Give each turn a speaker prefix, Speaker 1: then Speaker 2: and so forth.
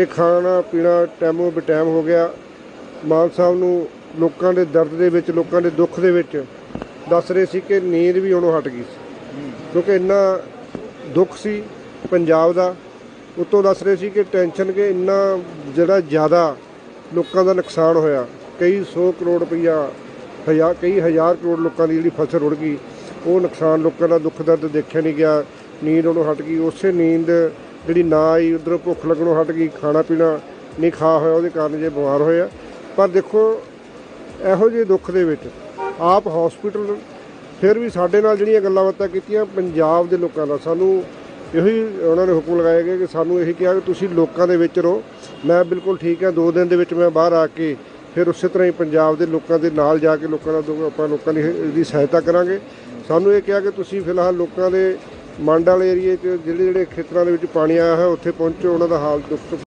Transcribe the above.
Speaker 1: ਕਿ ਖਾਣਾ ਪੀਣਾ ਟੈਮੋ ਬਟੈਮ ਹੋ ਗਿਆ। ਮਾਨ ਸਾਹਿਬ ਨੂੰ ਲੋਕਾਂ ਦੇ ਦਰਦ ਦੇ ਵਿੱਚ, ਲੋਕਾਂ ਦੇ ਦੁੱਖ ਦੇ ਵਿੱਚ ਦੱਸ ਰਹੇ ਸੀ ਕਿ ਨੀਂਦ ਵੀ ਉਹਨੂੰ ਹਟ ਗਈ ਸੀ। ਕਿਉਂਕਿ ਇੰਨਾ ਦੁੱਖ ਸੀ ਪੰਜਾਬ ਦਾ, ਉਤੋਂ ਦੱਸ ਰਹੇ ਸੀ ਕਿ ਟੈਨਸ਼ਨ ਕਿ ਇੰਨਾ ਜਿਹੜਾ ਜ਼ਿਆਦਾ ਲੋਕਾਂ ਦਾ ਨੁਕਸਾਨ ਹੋਇਆ। ਕਈ 100 ਕਰੋੜ ਰੁਪਈਆ ਹਜ਼ਾਰ ਕਈ ਹਜ਼ਾਰ ਕਰੋੜ ਲੋਕਾਂ ਦੀ ਜਿਹੜੀ ਫਸਲ ਰੁੜ ਗਈ, ਉਹ ਨੁਕਸਾਨ ਲੋਕਾਂ ਦਾ ਦੁੱਖ ਦਰਦ ਦੇਖਿਆ ਨਹੀਂ ਗਿਆ। ਨੀਂਦ ਉਹਨੂੰ ਹਟ ਗਈ। ਉਸੇ ਨੀਂਦ ਜਿਹੜੀ ਨਾ ਆਈ ਉਧਰੋਂ ਭੁੱਖ ਲੱਗਣੋਂ ਹਟ ਗਈ, ਖਾਣਾ ਪੀਣਾ ਨਹੀਂ ਖਾ ਹੋਇਆ, ਉਹਦੇ ਕਾਰਨ ਜੇ ਬਿਮਾਰ ਹੋਇਆ ਪਰ ਦੇਖੋ, ਇਹੋ ਜਿਹੇ ਦੁੱਖ ਦੇ ਵਿੱਚ ਆਪ ਹਸਪੀਟਲ ਫਿਰ ਵੀ ਸਾਡੇ ਨਾਲ ਜਿਹੜੀਆਂ ਗੱਲਾਂ ਬਾਤਾਂ ਕੀਤੀਆਂ, ਪੰਜਾਬ ਦੇ ਲੋਕਾਂ ਦਾ, ਸਾਨੂੰ ਇਹੋ ਹੀ ਉਹਨਾਂ ਨੇ ਹੁਕਮ ਲਗਾਇਆ ਗਿਆ ਕਿ ਸਾਨੂੰ ਇਹੀ ਕਿਹਾ ਕਿ ਤੁਸੀਂ ਲੋਕਾਂ ਦੇ ਵਿੱਚ ਰਹੋ। ਮੈਂ ਬਿਲਕੁਲ ਠੀਕ ਹਾਂ, ਦੋ ਦਿਨ ਦੇ ਵਿੱਚ ਮੈਂ ਬਾਹਰ ਆ ਕੇ ਫਿਰ ਉਸੇ ਤਰ੍ਹਾਂ ਹੀ ਪੰਜਾਬ ਦੇ ਲੋਕਾਂ ਦੇ ਨਾਲ ਜਾ ਕੇ ਲੋਕਾਂ ਦਾ ਦੁੱਖ- ਆਪਾਂ ਲੋਕਾਂ ਦੀ ਇਹਦੀ ਸਹਾਇਤਾ ਕਰਾਂਗੇ। ਸਾਨੂੰ ਇਹ ਕਿਹਾ ਕਿ ਤੁਸੀਂ ਫਿਲਹਾਲ ਲੋਕਾਂ ਦੇ ਮੰਡ ਏਰੀਏ 'ਚ ਜਿਹੜੇ ਜਿਹੜੇ ਖੇਤਰਾਂ ਦੇ ਵਿੱਚ ਪਾਣੀ ਆਇਆ ਹੈ, ਉੱਥੇ ਪਹੁੰਚੋ, ਉਹਨਾਂ ਦਾ ਹਾਲ ਦੁੱਖ